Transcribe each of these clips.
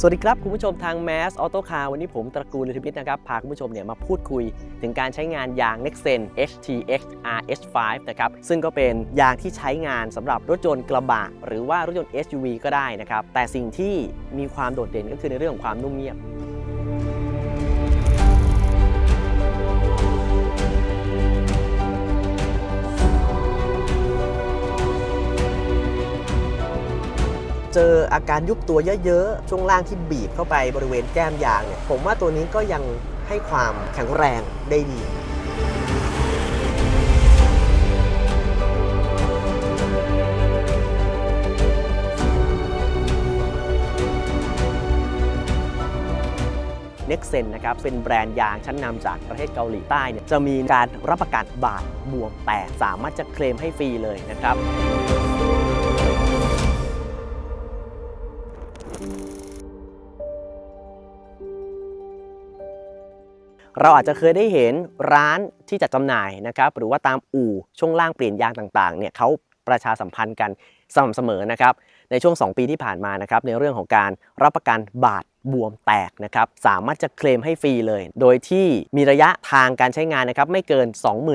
สวัสดีครับ คุณผู้ชมทาง Mass Auto Car วันนี้ผมตระกูลลิทวิทนะครับ พาคุณผู้ชมเนี่ยมาพูดคุย ถึงการใช้งานยาง Nexen HTX RS5 นะครับซึ่งก็เป็นยางที่ใช้งานสำหรับรถยนต์กระบะ หรือว่ารถยนต์ SUV ก็ได้นะครับ แต่สิ่งที่มีความโดดเด่นก็คือในเรื่องของความนุ่มเงียบ เจออาการยุบตัวเยอะๆ ช่วงล่างที่บีบเข้าไปบริเวณแก้มยางเนี่ย ผมว่าตัวนี้ก็ยังให้ความแข็งแรงได้ดีเน็กเซนนะครับเป็นแบรนด์ยางชั้นนำจากประเทศเกาหลีใต้เนี่ยจะมีการรับประกันบาดบวมแตกสามารถจะเคลมให้ฟรีเลยนะครับ เราอาจจะเคยได้เห็นร้านที่จัดจำหน่ายนะครับหรือว่าตามอู่ช่วงล่างเปลี่ยนยางต่างๆเนี่ยเขาประชาสัมพันธ์กันสม่ำเสมอนะครับ ในช่วง 2 ปีที่ผ่านมานะครับในเรื่องของการรับประกันบาดบวมแตกนะครับสามารถจะเคลมให้ฟรีเลย โดยที่มีระยะทางการใช้งานนะครับไม่เกิน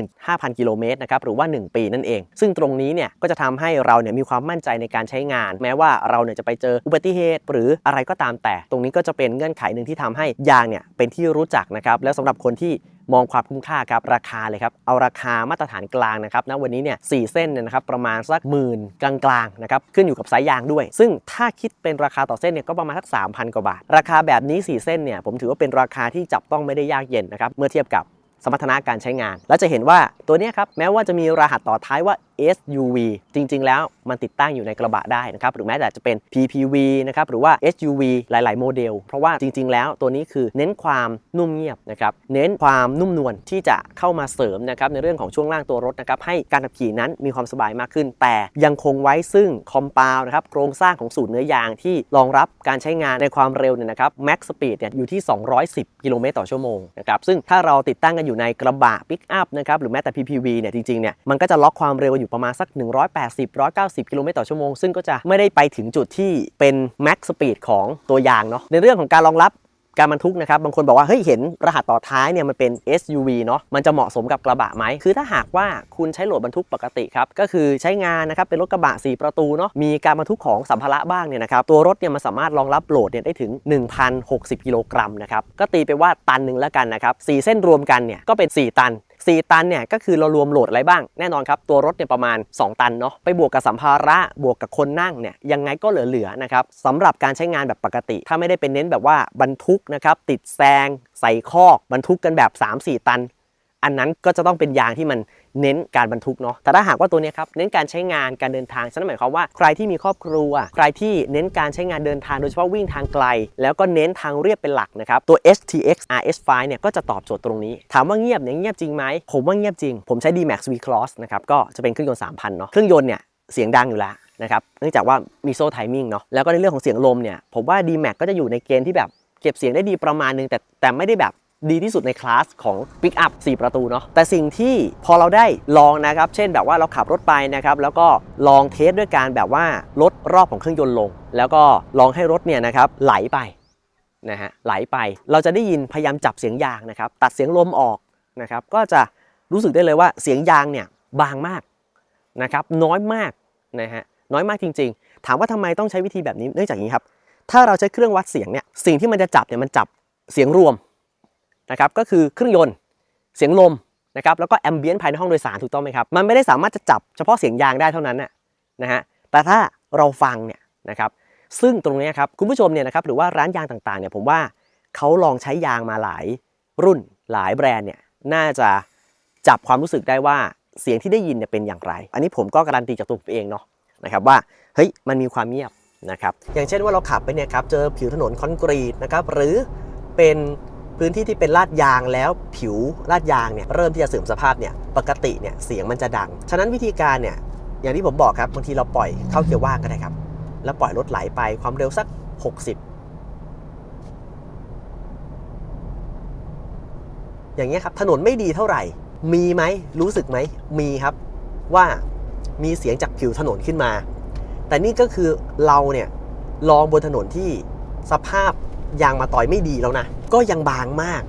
25,000 กิโลเมตรนะครับหรือว่า 1 ปีนั่นเอง ซึ่งตรงนี้เนี่ยก็จะทำให้เราเนี่ยมีความมั่นใจในการใช้งาน แม้ว่าเราเนี่ยจะไปเจออุบัติเหตุ หรืออะไรก็ตามแต่ ตรงนี้ก็จะเป็นเงื่อนไขหนึ่งที่ทำให้ยางเนี่ยเป็นที่รู้จักนะครับแล้วสำหรับคนที่ มองความคุ้มค่าครับราคาเลยครับเอาราคามาตรฐานกลางนะครับณวันนี้เนี่ยสเส้นเนี่ยนะครับประมาณสักหมื่นกลางๆนะครับขึ้นอยู่กับสายยางด้วย ซึ่งถ้าคิดเป็นราคาต่อเส้นเนี่ยก็ประมาณสัก3,000 กว่าบาท ราคาแบบนี้ 4 เส้นเนี่ยผมถือว่าเป็นราคาที่จับต้องไม่ได้ยากเย็นนะครับเมื่อเทียบกับสมรรถนะการใช้งาน แล้วจะเห็นว่าตัวเนี้ยครับแม้ว่าจะมีรหัสต่อท้ายว่า SUV จริง ๆ แล้วมันติดตั้งอยู่ในกระบะได้นะครับหรือแม้แต่จะเป็น PPV นะครับหรือว่า SUV หลาย ๆ โมเดล เพราะว่าจริง ๆ แล้วตัวนี้คือเน้นความนุ่มเงียบนะครับเน้นความนุ่มนวลที่จะเข้ามาเสริมนะครับในเรื่องของช่วงล่างตัวรถนะครับให้การขับขี่นั้นมีความสบายมากขึ้น แต่ยังคงไว้ซึ่งคอม p าวนะครับโครงสร้างของสูตรเนื้อยางที่รองรับการใช้งานในความเร็วเนี่ยนะครับ Max Speed เนี่ยอยู่ที่ 210 กิโลเมตรต่อชั่วโมงนะครับซึ่งถ้าเราติดตั้งกันอยู่ในกระบะปิกอัพนะครับหรือแม้แต่ PPV เนี่ยจริงๆเนี่ยมันก็จะล็อกความเร็วอยู่ประมาณสัก 180 190 กิโลเมตรต่อชั่วโมง ซึ่งก็จะไม่ได้ไปถึงจุดที่เป็น Max Speed ของตัวยางเนาะในเรื่องของการรองรับการบรรทุกนะครับ บางคนบอกว่า เฮ้ย เห็นรหัสต่อท้ายเนี่ยมันเป็น SUV เนาะมันจะเหมาะสมกับกระบะไหม คือถ้าหากว่าคุณใช้โหลดบรรทุกปกติครับ ก็คือใช้งานนะครับ เป็นรถกระบะ 4 ประตูเนาะมีการบรรทุกของสัมภาระบ้างเนี่ยนะครับ ตัวรถเนี่ยมันสามารถรองรับโหลดเนี่ยได้ถึง 1,060 กิโลกรัมนะครับ ก็ตีไปว่าตันหนึ่งแล้วกันนะครับ 4 เส้นรวมกันเนี่ยก็เป็น 4 ตัน 4 ตันเนี่ยก็คือเรารวมโหลดอะไรบ้างแน่นอนครับตัวรถเนี่ยประมาณ 2 ตันเนาะไปบวกกับสัมภาระบวกกับคนนั่งเนี่ยยังไงก็เหลือๆนะครับสำหรับการใช้งานแบบปกติ ถ้าไม่ได้เป็นเน้นแบบว่าบรรทุกนะครับติดแซง ใส่คอกบรรทุกกันแบบ 3-4 ตัน อันนั้นก็จะต้องเป็นยางที่มัน เน้นการบรรทุกเนาะแต่ถ้าหากว่าตัวนี้ครับเน้นการใช้งานการเดินทางฉะนั้นหมายความว่าใครที่มีครอบครัว ใครที่เน้นการใช้งานเดินทางโดยเฉพาะวิ่งทางไกล แล้วก็เน้นทางเรียบเป็นหลักนะครับตัว STX RS5 เนี่ยก็จะตอบโจทย์ตรงนี้ ถามว่าเงียบเนี่ยเงียบจริงไหมผมว่าเงียบจริง ผมใช้ D-Max V Cross นะครับก็จะเป็นเครื่องยนต์3,000เนาะเครื่องยนต์เนี่ยเสียงดังอยู่แล้วนะครับเนื่องจากว่ามีโซ่ไทมิ่งเนาะแล้วก็ในเรื่องของเสียงลมเนี่ยผมว่า D-Max ก็จะอยู่ในเกณฑ์ที่แบบเก็บเสียงได้ดีประมาณนึงแต่แต่ไม่ได้แบบ ดีที่สุดในคลาสของ Pick Up 4ประตูเนาะแต่สิ่งที่พอเราได้ลองนะครับ เช่นแบบว่าเราขับรถไปนะครับ แล้วก็ลองเทสด้วยการแบบว่าลดรอบของเครื่องยนต์ลง แล้วก็ลองให้รถเนี่ยนะครับไหลไปนะฮะไหลไปเราจะได้ยินพยายามจับเสียงยางนะครับ ตัดเสียงลมออกนะครับ ก็จะรู้สึกได้เลยว่าเสียงยางเนี่ยบางมากนะครับน้อยมากนะฮะน้อยมากจริง ๆ ถามว่าทำไมต้องใช้วิธีแบบนี้เนื่องจากนี้ครับถ้าเราใช้เครื่องวัดเสียงเนี่ยสิ่งที่มันจะจับเนี่ยมันจับเสียงรวม นะครับก็คือเครื่องยนต์เสียงลมนะครับแล้วก็แอมเบียนภายในห้องโดยสารถูกต้องไหมครับมันไม่ได้สามารถจะจับเฉพาะเสียงยางได้เท่านั้นนะนะฮะแต่ถ้าเราฟังเนี่ยนะครับซึ่งตรงนี้ครับคุณผู้ชมเนี่ยนะครับหรือว่าร้านยางต่างๆเนี่ยผมว่าเขาลองใช้ยางมาหลายรุ่นหลายแบรนด์เนี่ยน่าจะจับความรู้สึกได้ว่าเสียงที่ได้ยินเนี่ยเป็นอย่างไร อันนี้ผมก็การันตีจากตัวผมเองเนาะนะครับว่าเฮ้ยมันมีความเงียบนะครับอย่างเช่นว่าเราขับไปเนี่ยครับเจอผิวถนนคอนกรีตนะครับหรือเป็น พื้นที่ที่เป็นลาดยางแล้วผิวลาดยางเนี่ยเริ่มที่จะเสื่อมสภาพเนี่ยปกติเนี่ยเสียงมันจะดัง ฉะนั้นวิธีการเนี่ยอย่างที่ผมบอกครับบางทีเราปล่อยเข้าเกียร์ว่างก็ได้ครับ แล้วปล่อยรถไหลไปความเร็วสัก 60 อย่างเงี้ยครับถนนไม่ดีเท่าไหร่ มีไหมรู้สึกไหมมีครับว่ามีเสียงจากผิวถนนขึ้นมา แต่นี่ก็คือเราเนี่ยลองบนถนนที่สภาพ ยางมาต่อยไม่ดีแล้วนะ ก็ยังบางมาก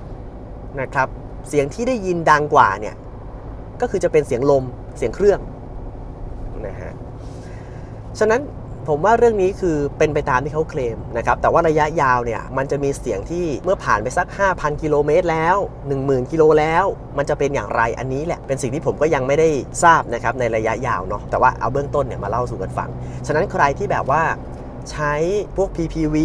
นะครับ เสียงที่ได้ยินดังกว่าเนี่ยก็คือจะเป็นเสียงลมเสียงเครื่องนะฮะฉะนั้นผมว่าเรื่องนี้คือเป็นไปตามที่เขาเคลมนะครับแต่ว่าระยะยาวเนี่ยมันจะมีเสียงที่เมื่อผ่านไปสัก 5,000 กิโลเมตรแล้ว 10,000 กิโลแล้ว มันจะเป็นอย่างไรอันนี้แหละ เป็นสิ่งที่ผมก็ยังไม่ได้ทราบนะครับในระยะยาวเนาะแต่ว่าเอาเบื้องต้นเนี่ยมาเล่าสู่กันฟัง ฉะนั้นใครที่แบบว่า ใช้พวก PPV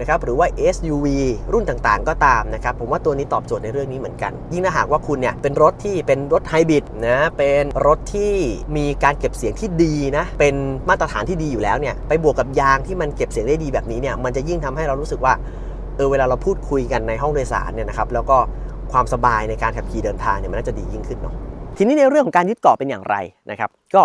นะครับหรือว่า SUV รุ่นต่างๆ ก็ตามนะครับ ผมว่าตัวนี้ตอบโจทย์ในเรื่องนี้เหมือนกัน ยิ่งถ้าหากว่าคุณเนี่ยเป็นรถที่เป็นรถไฮบริดนะเป็นรถที่มีการเก็บเสียงที่ดีนะเป็นมาตรฐานที่ดีอยู่แล้วเนี่ยไปบวกกับยางที่มันเก็บเสียงได้ดีแบบนี้เนี่ยมันจะยิ่งทำให้เรารู้สึกว่าเออเวลาเราพูดคุยกันในห้องโดยสารเนี่ยนะครับแล้วก็ความสบายในการขับขี่เดินทางเนี่ยมันน่าจะดียิ่งขึ้นเนาะทีนี้ในเรื่องของการยึดเกาะเป็นอย่างไรนะครับ ก็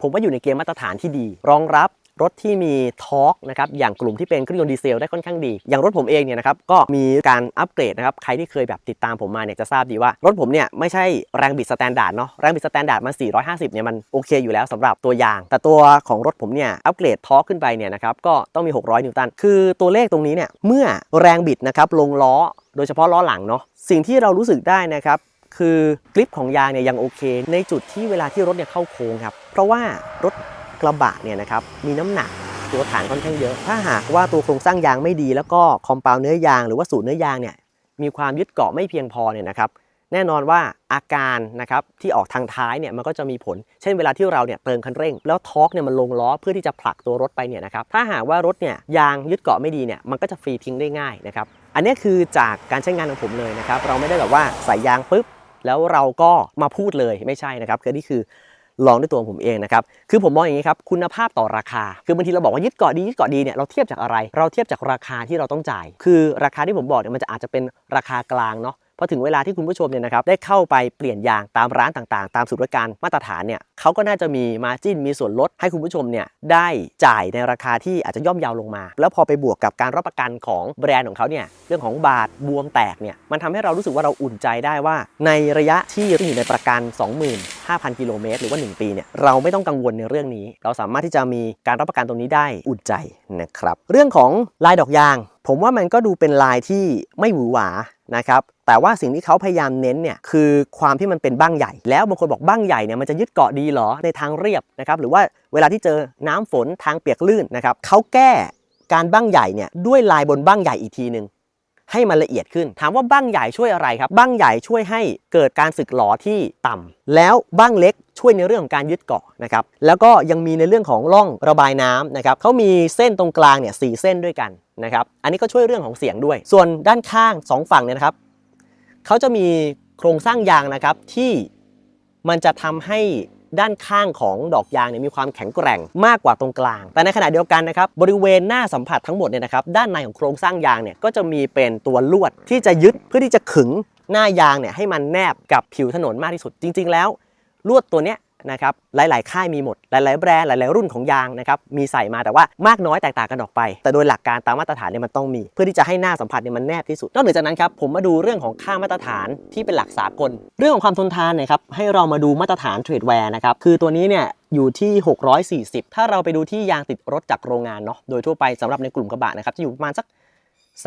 ผมว่าอยู่ในเกณฑ์มาตรฐานที่ดี รองรับ รถที่มีทอร์กนะครับอย่างกลุ่มที่เป็นเครื่องยนต์ดีเซลได้ค่อนข้างดี อย่างรถผมเองเนี่ยนะครับก็มีการอัปเกรดนะครับใครที่เคยแบบติดตามผมมาเนี่ยจะทราบดีว่ารถผมเนี่ยไม่ใช่แรงบิดสแตนดาร์ดเนาะแรงบิดสแตนดาร์ดมัน450เนี่ยมันโอเคอยู่แล้วสำหรับตัวยาง แต่ตัวของรถผมเนี่ยอัปเกรดทอร์กขึ้นไปเนี่ยนะครับก็ต้องมี 600 นิวตัน คือตัวเลขตรงนี้เนี่ยเมื่อแรงบิดนะครับลงล้อโดยเฉพาะล้อหลังเนาะสิ่งที่เรารู้สึกได้นะครับคือกริปของยางเนี่ยยังโอเค ในจุดที่เวลาที่รถเนี่ยเข้าโค้งครับเพราะว่ารถ กระบะเนี่ยนะครับมีน้ำหนักตัวฐานค่อนข้างเยอะ ถ้าหากว่าตัวโครงสร้างยางไม่ดี แล้วก็คอมเปาเนื้อยางหรือว่าสูตรเนื้อยางเนี่ยมีความยึดเกาะไม่เพียงพอเนี่ยนะครับแน่นอนว่าอาการนะครับที่ออกทางท้ายเนี่ยมันก็จะมีผล เช่นเวลาที่เราเนี่ยเติมคันเร่ง แล้วทอร์กเนี่ยมันลงล้อเพื่อที่จะผลักตัวรถไปเนี่ยนะครับถ้าหากว่ารถเนี่ยยางยึดเกาะไม่ดีเนี่ยมันก็จะฟรีทิ้งได้ง่ายนะครับอันนี้คือจากการใช้งานของผมเลยนะครับเราไม่ได้แบบว่าใส่ยางปุ๊บแล้วเราก็มาพูดเลยไม่ใช่นะครับคือนี่คือ ลองด้วยตัวผมเองนะครับ คือผมมองอย่างนี้ครับ คุณภาพต่อราคา คือบางทีเราบอกว่ายึดเกาะดียึดเกาะดีเนี่ย เราเทียบจากอะไร เราเทียบจากราคาที่เราต้องจ่าย คือราคาที่ผมบอกเนี่ยมันจะอาจจะเป็นราคากลางเนาะ อถึงเวลาที่คุณผู้ชมเนี่ยนะครับได้เข้าไปเปลี่ยนยางตามร้านต่างๆ ตามสูตรการมาตรฐานเนี่ยเขาก็น่าจะมีมาจิ้นมีส่วนลดให้คุณผู้ชมเนี่ยได้จ่ายในราคาที่อาจจะย่อมเยาวลงมา แล้วพอไปบวกกับการรับประกันของแบรนด์ของเขาเนี่ยเรื่องของบาดบวมแตกเนี่ยมันทำให้เรารู้สึกว่าเราอุ่นใจได้ว่า ในระยะที่อยู่ในประกัน 25,000 กิโลเมตรหรือว่า 1 ปีเนี่ยเราไม่ต้องกังวลในเรื่องนี้ เราสามารถที่จะมีการรับประกันตรงนี้ได้อุ่นใจนะครับเรื่องของลายดอกยาง ผมว่ามันก็ดูเป็นลายที่ไม่หวือหวานะครับแต่ว่าสิ่งที่เขาพยายามเน้นเนี่ยคือความที่มันเป็นบ้างใหญ่ แล้วบางคนบอกบ้างใหญ่เนี่ยมันจะยึดเกาะดีหรอในทางเรียบนะครับหรือว่าเวลาที่เจอน้ำฝนทางเปียกลื่นนะครับเขาแก้การบ้างใหญ่เนี่ยด้วยลายบนบ้างใหญ่อีกทีหนึ่งให้มันละเอียดขึ้น ถามว่าบ้างใหญ่ช่วยอะไรครับ บ้างใหญ่ช่วยให้เกิดการสึกหลอที่ต่ำแล้วบ้างเล็ก ช่วยในเรื่องของการยึดเกาะนะครับแล้วก็ยังมีในเรื่องของร่องระบายน้ำนะครับเขามีเส้นตรงกลางเนี่ยสเส้นด้วยกันนะครับอันนี้ก็ช่วยเรื่องของเสียงด้วย ส่วนด้านข้างสองฝั่งเนี่ยนะครับเขาจะมีโครงสร้างยางนะครับที่มันจะทำให้ด้านข้างของดอกยางเนี่ยมีความแข็งแกร่งมากกว่าตรงกลาง แต่ในขณะเดียวกันนะครับบริเวณหน้าสัมผัสทั้งหมดเนี่ยนะครับด้านในของโครงสร้างยางเนี่ยก็จะมีเป็นตัวลวดที่จะยึดเพื่อที่จะขึงหน้ายางเนี่ยให้มันแนบกับผิวถนนมากที่สุด จริง ๆ แล้ว ลวดตัวเนี้ยนะครับหลาย ๆ ค่ายมีหมด หลาย ๆ แบรนด์หลาย ๆ รุ่นของยางนะครับมีใส่มาแต่ว่ามากน้อยแตกต่างกันออกไป แต่โดยหลักการตามมาตรฐานเนี่ยมันต้องมี เพื่อที่จะให้หน้าสัมผัสเนี่ยมันแนบที่สุด นอกเหนือจากนั้นครับผมมาดูเรื่องของค่ามาตรฐานที่เป็นหลักสากล เรื่องของความทนทานนี่ยครับให้เรามาดูมาตรฐานเทรดแวร์นะครับคือตัวนี้เนี่ยอยู่ที่ 640 ถ้าเราไปดูที่ยางติดรถจากโรงงานเนาะโดยทั่วไปสำหรับในกลุ่มกระบะนะครับจะอยู่ประมาณสัก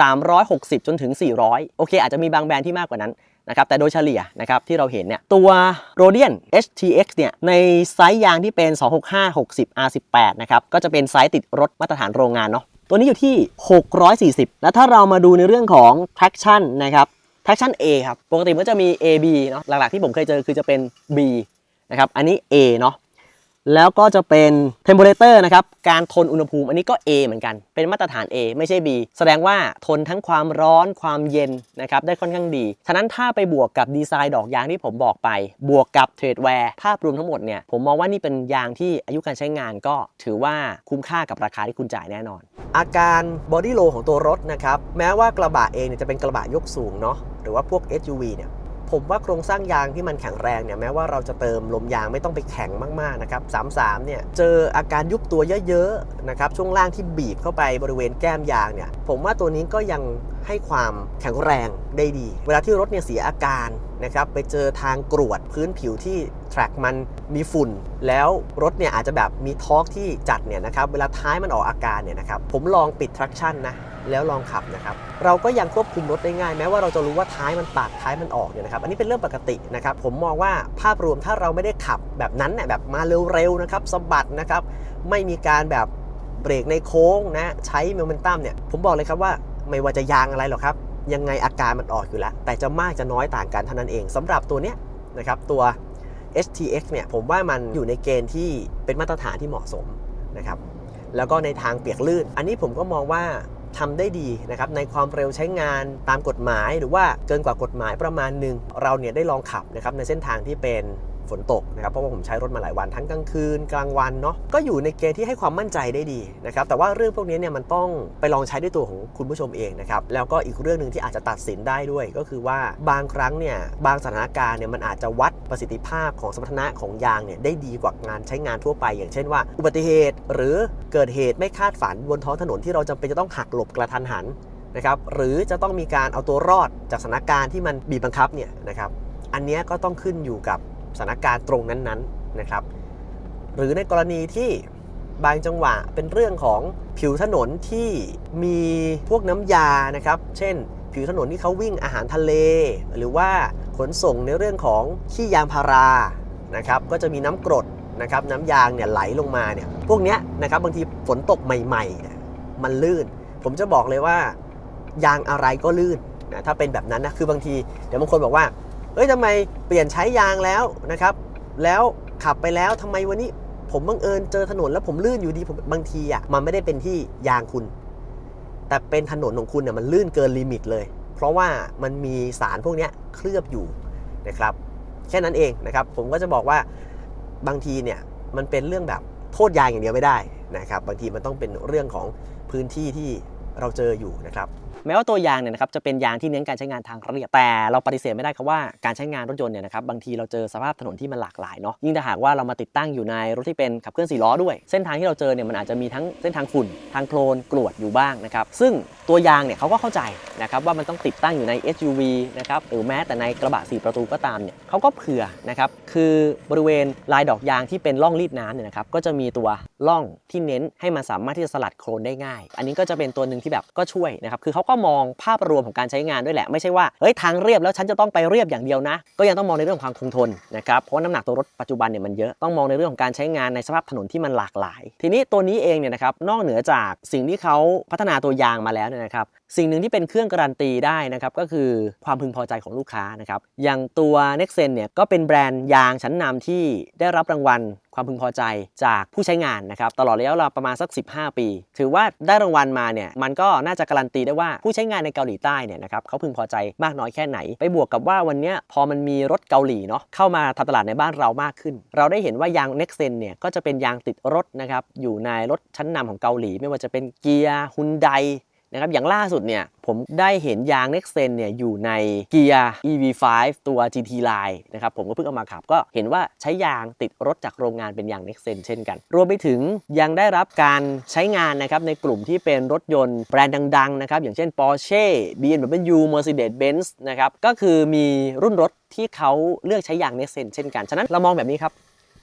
360 จนถึง 400 โอเค อาจจะมีบางแบรนด์ที่มากกว่านั้น นะครับแต่โดยเฉลี่ยนะครับที่เราเห็นเนี่ยตัว r o d i a n HTX เนี่ยในไซส์ยางที่เป็น 265 60 R18 นะครับก็จะเป็นไซส์ติดรถมาตรฐานโรงงานเนาะตัวนี้อยู่ที่ 640 แล้วถ้าเรามาดูในเรื่องของ traction นะครับ traction A ครับ ปกติมันจะมี A B เนาะหลักๆที่ผมเคยเจอคือจะเป็น B นะครับ อันนี้ A เนาะ แล้วก็จะเป็น temperature นะครับ การทนอุณหภูมิอันนี้ก็ A เหมือนกัน เป็นมาตรฐาน A ไม่ใช่ B แสดงว่าทนทั้งความร้อนความเย็นนะครับ ได้ค่อนข้างดี ฉะนั้นถ้าไปบวกกับดีไซน์ดอกยางที่ผมบอกไป บวกกับเทรดแวร์ภาพรวมทั้งหมดเนี่ย ผมมองว่านี่เป็นยางที่อายุการใช้งานก็ถือว่าคุ้มค่ากับราคาที่คุณจ่ายแน่นอน อาการบอดี้โลของตัวรถนะครับ แม้ว่ากระบะเองเนี่ยจะเป็นกระบะยกสูงเนาะ หรือว่าพวก SUV เนี่ย ผมว่าโครงสร้างยางที่มันแข็งแรงเนี่ยแม้ว่าเราจะเติมลมยางไม่ต้องไปแข็งมากๆนะครับ33เนี่ยเจออาการยุบตัวเยอะๆนะครับช่วงล่างที่บีบเข้าไปบริเวณแก้มยางเนี่ยผมว่าตัวนี้ก็ยังให้ความแข็งแรงได้ดี เวลาที่รถเนี่ยเสียอาการนะครับไปเจอทางกรวดพื้นผิวที่แทร็กมันมีฝุ่น แล้วรถเนี่ยอาจจะแบบมีทอร์กที่จัดเนี่ยนะครับเวลาท้ายมันออกอาการเนี่ยนะครับผมลองปิด traction นะ แล้วลองขับนะครับเราก็ยังควบคุมรถได้ง่าย แม้ว่าเราจะรู้ว่าท้ายมันปาดท้ายมันออกเนี่ยนะครับอันนี้เป็นเรื่องปกตินะครับผมมองว่าภาพรวมถ้าเราไม่ได้ขับแบบนั้นเนี่ยแบบมาเร็วๆนะครับสะบัดนะครับไม่มีการแบบเบรกในโค้งนะใช้โมเมนตัมเนี่ยผมบอกเลยครับว่าไม่ว่าจะยางอะไรหรอกครับ ยังไงอาการมันออกอยู่แล้ว แต่จะมากจะน้อยต่างกันเท่านั้นเองสำหรับตัวเนี้ยนะครับตัว HTX เนี่ยผมว่ามันอยู่ในเกณฑ์ที่เป็นมาตรฐานที่เหมาะสมนะครับแล้วก็ในทางเปียกลื่น อันนี้ผมก็มองว่า ทำได้ดีนะครับในความเร็วใช้งานตามกฎหมาย หรือว่าเกินกว่ากฎหมายประมาณหนึ่งเราเนี่ยได้ลองขับนะครับในเส้นทางที่เป็น ฝนตกนะครับเพราะว่าผมใช้รถมาหลายวันทั้งกลางคืนกลางวันเนาะก็อยู่ในเกณฑ์ที่ให้ความมั่นใจได้ดีนะครับแต่ว่าเรื่องพวกนี้เนี่ยมันต้องไปลองใช้ด้วยตัวของคุณผู้ชมเองนะครับแล้วก็อีกเรื่องหนึ่งที่อาจจะตัดสินได้ด้วย ก็คือว่าบางครั้งเนี่ยบางสถานการณ์เนี่ยมันอาจจะวัดประสิทธิภาพของสมรรถนะของยางเนี่ยได้ดีกว่างานใช้งานทั่วไป อย่างเช่นว่า อุบัติเหตุหรือเกิดเหตุไม่คาดฝันบนท้องถนนที่เราจำเป็นจะต้องหักหลบกระทันหันนะครับหรือจะต้องมีการเอาตัวรอดจากสถานการณ์ที่มันบีบบังคับเนี่ยนะครับอันนี้ก็ต้องขึ้นอยู่กับ สถานการณ์ตรงนั้นๆนะครับ หรือในกรณีที่บางจังหวะเป็นเรื่องของผิวถนนที่มีพวกน้ำยานะครับ เช่น ผิวถนนที่เขาวิ่งอาหารทะเล หรือว่าขนส่งในเรื่องของขี้ยางพารานะครับ ก็จะมีน้ำกรดนะครับน้ำยางเนี่ยไหลลงมาเนี่ยพวกเนี้ยนะครับบางทีฝนตกใหม่ๆ มันลื่น ผมจะบอกเลยว่ายางอะไรก็ลื่นนะถ้าเป็นแบบนั้นนะคือบางทีเดี๋ยวบางคนบอกว่า เอ้ยทำไมเปลี่ยนใช้ยางแล้วนะครับ แล้วขับไปแล้วทำไมวันนี้ผมบังเอิญเจอถนนแล้วผมลื่นอยู่ดีผมบางทีอะมันไม่ได้เป็นที่ยางคุณ แต่เป็นถนนของคุณเนี่ยมันลื่นเกินลิมิตเลย เพราะว่ามันมีสารพวกนี้เคลือบอยู่นะครับแค่นั้นเองนะครับผมก็จะบอกว่าบางทีเนี่ยมันเป็นเรื่องแบบโทษยางอย่างเดียวไม่ได้นะครับ บางทีมันต้องเป็นเรื่องของพื้นที่ที่เราเจออยู่นะครับ แม้ว่าตัวยางเนี่ยนะครับจะเป็นยางที่เน้นการใช้งานทางเรียบ แต่เราปฏิเสธไม่ได้ครับว่าการใช้งานรถยนต์เนี่ยนะครับบางทีเราเจอสภาพถนนที่มันหลากหลายเนาะยิ่งถ้าหากว่าเรามาติดตั้งอยู่ในรถที่เป็นขับเคลื่อนสี่ล้อด้วย เส้นทางที่เราเจอเนี่ยมันอาจจะมีทั้งเส้นทางฝุ่นทางโคลนกรวดอยู่บ้างนะครับซึ่งตัวยางเนี่ยเขาก็เข้าใจนะครับว่ามันต้องติดตั้งอยู่ใน SUV นะครับหรือแม้แต่ในกระบะ 4 ประตูก็ตามเนี่ยเขาก็เผื่อนะครับคือบริเวณลายดอกยางที่เป็นร่องรีดน้ำเนี่ยนะครับก็จะมีตัวร่องที่เน้นให้มันสามารถที่จะสลัดโคลนได้ง่าย อันนี้ก็จะเป็นตัวหนึ่งที่แบบก็ช่วยนะครับคือเขาก็มองภาพรวมของการใช้งานด้วยแหละ ไม่ใช่ว่าเฮ้ยทางเรียบแล้วฉันจะต้องไปเรียบอย่างเดียวนะ ก็ยังต้องมองในเรื่องของความคงทนนะครับเพราะว่าน้ำหนักตัวรถปัจจุบันเนี่ยมันเยอะต้องมองในเรื่องของการใช้งานในสภาพถนนที่มันหลากหลาย ทีนี้ตัวนี้เองเนี่ยนะครับนอกเหนือจากสิ่งที่เขาพัฒนาตัวยางมาแล้วเนี่ยนะครับสิ่งหนึ่งที่เป็นเครื่องการันตีได้นะครับก็คือความพึงพอใจของลูกค้านะครับอย่างตัว Nexen เนี่ยก็เป็นแบรนด์ยางชั้นนำที่ได้รับรางวัลความพึงพอใจจากผู้ใช้งานนะครับตลอดระยะเวลาประมาณสัก 15 ปี ถือว่าได้รางวัลมาเนี่ยมันก็น่าจะการันตีได้ว่าผู้ใช้งานในเกาหลีใต้เนี่ยนะครับเขาพึงพอใจมากน้อยแค่ไหน ไปบวกกับว่าวันนี้พอมันมีรถเกาหลีเนาะเข้ามาทำตลาดในบ้านเรามากขึ้น เราได้เห็นว่ายาง Nexen เนี่ยก็จะเป็นยางติดรถนะครับอยู่ในรถชั้นนำของเกาหลี ไม่ว่าจะเป็นเกียร์ฮุนได นะครับอย่างล่าสุดเนี่ยผมได้เห็นยาง Nexen เนี่ยอยู่ในเกียร์ EV5 ตัว GT Line นะครับผมก็เพิ่งเอามาขับ ก็เห็นว่าใช้ยางติดรถจากโรงงานเป็นยาง Nexen เช่นกัน รวมไปถึงยังได้รับการใช้งานนะครับในกลุ่มที่เป็นรถยนต์แบรนด์ดังๆนะครับอย่างเช่น Porsche BMW Mercedes-Benz นะครับก็คือมีรุ่นรถที่เขาเลือกใช้ยาง Nexen เช่นกัน ฉะนั้นเรามองแบบนี้ครับ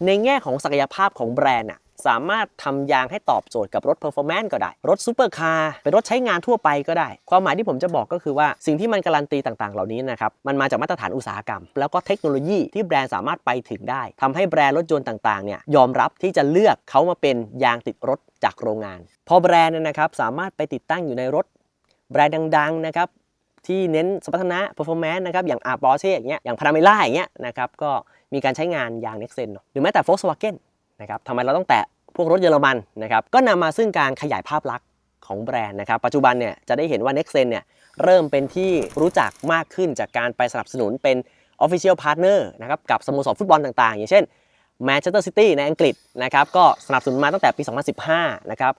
ในแง่ของศักยภาพของแบรนด์อะสามารถทำยางให้ตอบโจทย์กับรถ performance ก็ได้ รถซูเปอร์คาร์เป็นรถใช้งานทั่วไปก็ได้ ความหมายที่ผมจะบอกก็คือว่าสิ่งที่มันการันตีต่างๆ เหล่านี้นะครับ มันมาจากมาตรฐานอุตสาหกรรม แล้วก็เทคโนโลยีที่แบรนด์สามารถไปถึงได้ทำให้แบรนด์รถยนต์ต่างๆเนี่ยยอมรับที่จะเลือกเขามาเป็นยางติดรถจากโรงงาน พอแบรนด์เนยนะครับสามารถไปติดตั้งอยู่ในรถแบรนด์ดังๆนะครับที่เน้นสมรรถนะ performance นะครับอย่างอาร์ปอเช่อย่างเงี้ยอย่างพาราเมล่าอย่างเงี้ยนะครับก็ มีการใช้งานยาง Nexen เนหรือแม้แต่ Volkswagen นะครับทำไมเราต้องแตะพวกรถเยอรมันนะครับก็นำมาซึ่งการขยายภาพลักษณ์ของแบรนด์นะครับ ปัจจุบันเนี่ยจะได้เห็นว่า Nexen เนี่ยเริ่มเป็นที่รู้จักมากขึ้นจากการไปสนับสนุนเป็น Official Partner นะครับกับสโมสรฟุตบอลต่างๆ อย่างเช่น Manchester City ในอังกฤษนะครับก็สนับสนุนมาตั้งแต่ปี 2015 นะครับ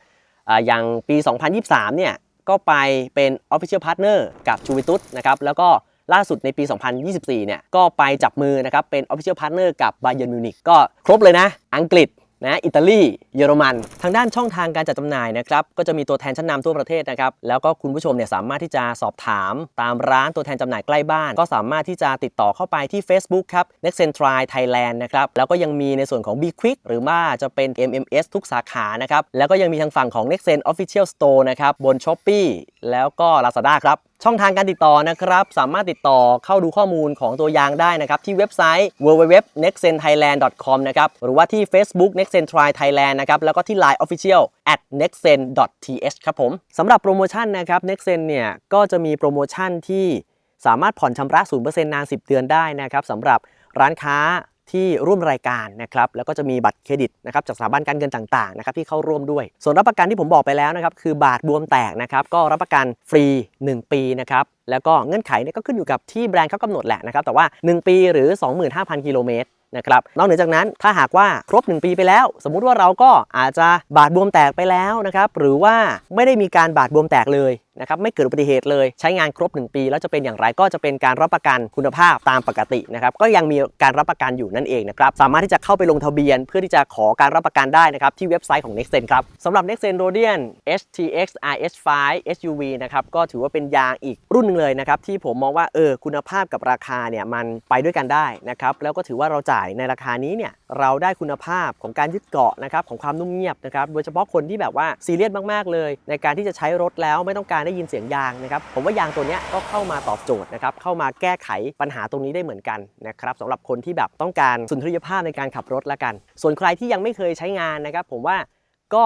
อย่างปี 2023 เนี่ยก็ไปเป็น Official Partner กับ Juventus นะครับแล้วก็ ล่าสุดในปี 2024 เนี่ย ก็ไปจับมือนะครับ เป็น Official Partner กับ Bayern Munich ก็ครบเลยนะ อังกฤษนะอิตาลี เยอรมัน ทางด้านช่องทางการจัดจำหน่ายนะครับ ก็จะมีตัวแทนชั้นนำทั่วประเทศนะครับ แล้วก็คุณผู้ชมเนี่ยสามารถที่จะสอบถามตามร้านตัวแทนจำหน่ายใกล้บ้าน ก็สามารถที่จะติดต่อเข้าไปที่ Facebook ครับ Next Central Thailand นะครับ แล้วก็ยังมีในส่วนของ B Quick หรือว่าจะเป็น MMS ทุกสาขานะครับ แล้วก็ยังมีทางฝั่งของ Next Cent Official Store นะครับบน Shopee แล้วก็ Lazada ครับ ช่องทางการติดต่อนะครับ สามารถติดต่อเข้าดูข้อมูลของตัวยางได้นะครับ ที่เว็บไซต์ www.nextzenthailand.com นะครับ หรือว่าที่ Facebook Nextzen Try Thailand นะครับ แล้วก็ที่ Line Official at nextzen.th ครับผมสำหรับโปรโมชั่นนะครับ Nextzen เนี่ย ก็จะมีโปรโมชั่นที่สามารถผ่อนชำระ 0%นาน 10 เดือนได้นะครับสำหรับร้านค้า ที่ร่วมรายการนะครับแล้วก็จะมีบัตรเครดิตนะครับจากสถาบันการเงินต่างๆนะครับที่เข้าร่วมด้วย ส่วนรับประกันที่ผมบอกไปแล้วนะครับคือบาทบวมแตกนะครับก็รับประกันฟรี 1 ปีนะครับแล้วก็เงื่อนไขเนี่ยก็ขึ้นอยู่กับที่แบรนด์เขากำหนดแหละนะครับแต่ว่า 1 ปีหรือ 25,000 กิโลเมตรนะครับนอกเหนือจากนั้นถ้าหากว่าครบ 1 ปีไปแล้ว สมมุติว่าเราก็อาจจะบาดบวมแตกไปแล้วนะครับหรือว่าไม่ได้มีการบาดบวมแตกเลย นะครับไม่เกิดอุบัติเหตุเลยใช้งานครบ 1 ปี แล้วจะเป็นอย่างไรก็จะเป็นการรับประกันคุณภาพตามปกตินะครับก็ยังมีการรับประกันอยู่นั่นเองนะครับสามารถที่จะเข้าไปลงทะเบียน เพื่อที่จะขอการรับประกันได้นะครับที่เว็บไซต์ของ Nexen ครับสำหรับ Nexen Rodian HTX RH5 SUV นะครับก็ถือว่าเป็นยางอีกรุ่นหนึงเลยนะครับที่ผมมองว่าเออคุณภาพกับราคาเนี่ยมันไปด้วยกันได้นะครับแล้วก็ถือว่าเราจ่ายในราคานี้เนี่ยเราได้คุณภาพของการยึดเกาะนะครับของความนุ่มเงียบนะครับโดยเฉพาะคนที่แบบว่าซีเรียสมากๆเลย ในการที่จะใช้รถแล้วไม่ต้องการได้ยินเสียงยางนะครับผมว่ายางตัวนี้ก็เข้ามาตอบโจทย์นะครับเข้ามาแก้ไขปัญหาตรงนี้ได้เหมือนกันนะครับสำหรับคนที่แบบต้องการสุนทรียภาพในการขับรถละกัน ส่วนใครที่ยังไม่เคยใช้งานนะครับ ผมว่าก็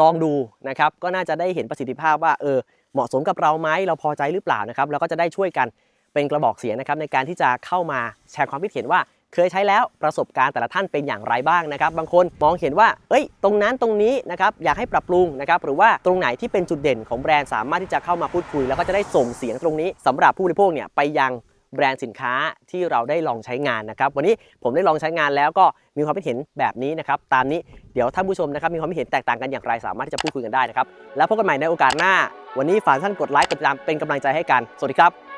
ลองดูนะครับก็น่าจะได้เห็นประสิทธิภาพว่าเออเหมาะสมกับเราไหมเราพอใจหรือเปล่านะครับแล้วก็จะได้ช่วยกันเป็นกระบอกเสียงนะครับในการที่จะเข้ามาแชร์ความคิดเห็นว่า เคยใช้แล้วประสบการณ์แต่ละท่านเป็นอย่างไรบ้างนะครับ บางคนมองเห็นว่า เอ้ย ตรงนั้นตรงนี้นะครับอยากให้ปรับปรุงนะครับหรือว่าตรงไหนที่เป็นจุดเด่นของแบรนด์สามารถที่จะเข้ามาพูดคุย แล้วก็จะได้ส่งเสียงตรงนี้สำหรับผู้บริโภคเนี่ยไปยังแบรนด์สินค้าที่เราได้ลองใช้งานนะครับ วันนี้ผมได้ลองใช้งานแล้วก็มีความคิดเห็นแบบนี้นะครับ ตามนี้เดี๋ยวท่านผู้ชมนะครับมีความคิดเห็นแตกต่างกันอย่างไรสามารถที่จะพูดคุยกันได้นะครับ แล้วพบกันใหม่ในโอกาสหน้า วันนี้ฝากท่านกดไลค์กดติดตามเป็นกำลังใจให้กัน สวัสดีครับ